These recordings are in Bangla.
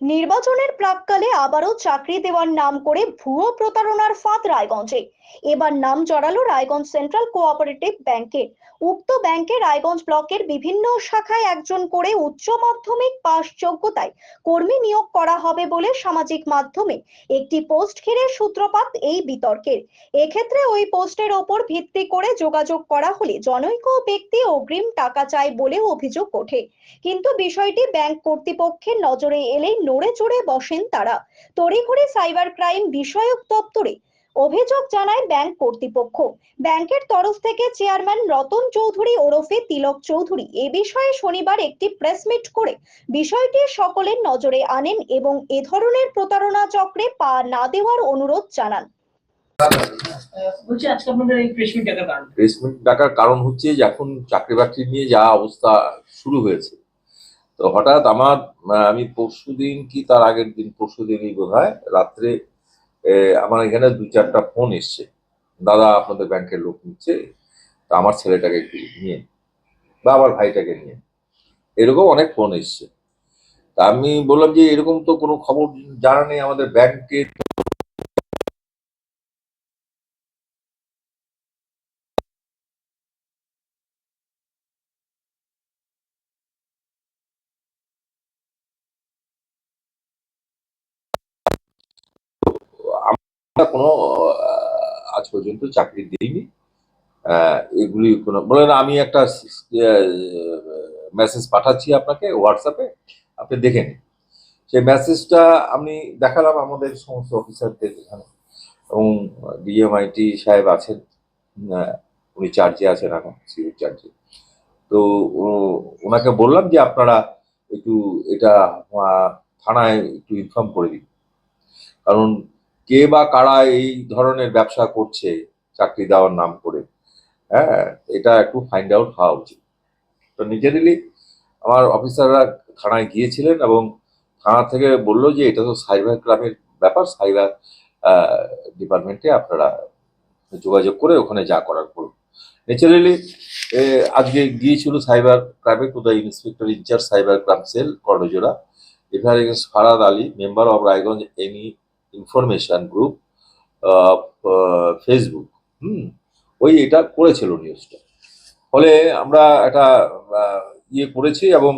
নির্বাচনের প্রাককালে আবারও চাকরি দেওয়ার নাম করে ভুয়ো প্রতারণার ফাঁদ রায়গঞ্জে। এবার নাম জড়ালো রায়গঞ্জ সেন্ট্রাল কোঅপারেটিভ ব্যাংকে উক্ত ব্যাংকে রায়গঞ্জ ব্লকের বিভিন্ন শাখায় একজন করে উচ্চ মাধ্যমিক পাস যোগ্যতায় কর্মী নিয়োগ করা হবে বলে সামাজিক মাধ্যমে একটি পোস্ট ঘিরে সূত্রপাত এই বিতর্কের। এক্ষেত্রে ওই পোস্টের ওপর ভিত্তি করে যোগাযোগ করা হলে জনৈক ব্যক্তি অগ্রিম টাকা চায় বলেও অভিযোগ ওঠে। কিন্তু বিষয়টি ব্যাংক কর্তৃপক্ষের নজরে এলেই নড়ে চড়ে বসেন তারা। তড়িঘড়ি সাইবার ক্রাইম বিষয়ক দপ্তরে অভিযোগ জানায় ব্যাংক কর্তৃপক্ষ। ব্যাংকের তরফ থেকে চেয়ারম্যান রতন চৌধুরী ওরফে তিলক চৌধুরী এ বিষয়ে শনিবার একটি প্রেস মিট করে বিষয়টি সকলের নজরে আনেন এবং এ ধরনের প্রতারণা চক্রে পা না দেওয়ার অনুরোধ জানান। ডাকার কারণ প্লেসমেন্ট ডাকার কারণ হচ্ছে যে এখন চাকরি বাকরি নিয়ে যা অবস্থা শুরু হয়েছে। তো হঠাৎ আমার আমি পরশু দিন কি তার আগের দিন পরশু দিনই বোধ হয় রাত্রে আমার এখানে দু চারটা ফোন এসছে। দাদা আপনাদের ব্যাংকের লোক নিচ্ছে, তা আমার ছেলেটাকে একটু নিয়ে বা আমার ভাইটাকে নিয়ে এরকম অনেক ফোন এসছে। তা আমি বললাম যে, এরকম তো কোনো খবর জানা নেই আমাদের ব্যাংকে আমরা কোনো আজ পর্যন্ত চাকরি দিইনি। এগুলি কোনো, বলেন আমি একটা মেসেজ পাঠাচ্ছি আপনাকে হোয়াটসঅ্যাপে আপনি দেখে নিন। সেই মেসেজটা আমি দেখালাম আমাদের সমস্ত অফিসারদের এখানে। এবং ডিএমআইটি সাহেব আছেন উনি চার্জে আছেন এখন সিভিল চার্জে তো, ও- ওনাকে বললাম যে আপনারা একটু এটা থানায় একটু ইনফর্ম করে দিন। কারণ কে বা কারা এই ধরনের ব্যবসা করছে, চাকরি দেওয়ার নাম করে? হ্যাঁ এটা একটু ফাইন্ড আউট হওয়া উচিত। তো নিজেরই আমার অফিসাররা থানায় গিয়েছিলেন এবং থানা থেকে বলল যে, এটা তো সাইবার ক্রাইমের ব্যাপার সাইবার ডিপার্টমেন্টে আপনারা যোগাযোগ করে ওখানে যা করার করুন। ন্যাচারালি আজকে গিয়েছিল সাইবার ক্রাইমে to the inspector incharge cyber crime cell Karnajora FIR Farad Ali member of Raiganj any information group Facebook hmm, ওই এটা করেছিল নিউজটা ফলে আমরা একটা ইয়ে করেছি এবং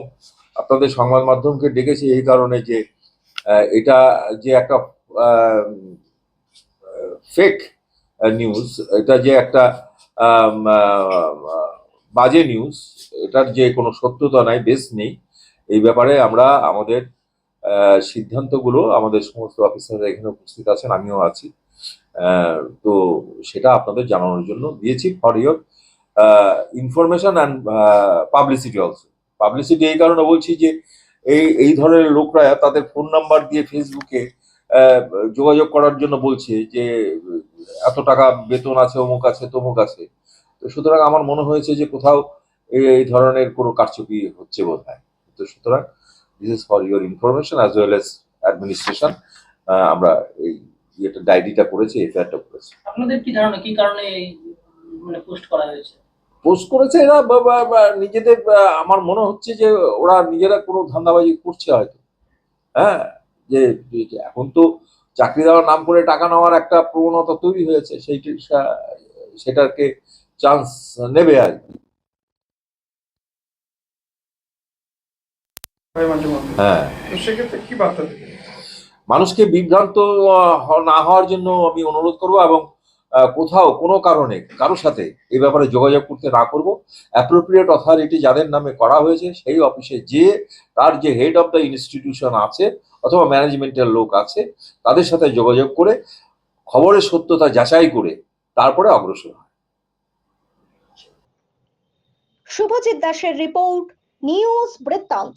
আপনাদের সংবাদ মাধ্যমকে ডেকেছি এই কারণে যে এটা যে একটা ফেক নিউজ এটা যে একটা বাজে নিউজ এটার যে কোনো সত্যতা নাই বেস নেই, এই ব্যাপারে আমরা আমাদের সিদ্ধান্তগুলো আমাদের সমস্ত অফিসাররা এখানে উপস্থিত আছেন, আমিও আছি। তো সেটা আপনাদের জানানোর জন্য দিয়েছি for your information and publicity also publicity এই কারণে বলছি যে এই এই ধরনের লোকরা তাদের ফোন নাম্বার দিয়ে ফেসবুকে যোগাযোগ করার জন্য বলছে যে, এত টাকা বেতন আছে, অমুক আছে, তমুক আছে। তো সুতরাং আমার মনে হয়েছে যে কোথাও এই ধরনের কোনো কারচুপি হচ্ছে বোধ হয় তো সুতরাং this is for your information as well as administration আমরা এই ইয়েটা ডায়েরিটা করেছি এফআইআরটা করেছি। আপনাদের কি ধারণা কি কারণে মানে পোস্ট করা হয়েছে? পোস্ট করেছে এরা নিজেদের আমার মনে হচ্ছে যে ওরা নিজেরা কোনো ধান্দাবাজি করছে হয়তো। হ্যাঁ যে এখন তো চাকরি দেওয়ার নাম করে টাকা নেওয়ার একটা প্রবণতা তৈরি হয়েছে সেইটি সেটাকে চান্স নেবে আর কি। হয়। হ্যাঁ কি বার্তা মানুষকে বিভ্রান্ত না হওয়ার জন্য আমি অনুরোধ করব এবং কোথাও কোনো কারণে কারোর সাথে এই ব্যাপারে যোগাযোগ করতে না করব। অ্যাপ্রোপ্রিয়েট অথরিটি যাদের নামে করা হয়েছে সেই অফিসে যে তার যে হেড অফ দ্য ইনস্টিটিউশন আছে অথবা ম্যানেজমেন্টের লোক আছে তাদের সাথে যোগাযোগ করে খবরের সত্যতা যাচাই করে তারপরে অগ্রসর হয়। শুভজিৎ দাসের রিপোর্ট নিউজ বৃত্তান্ত।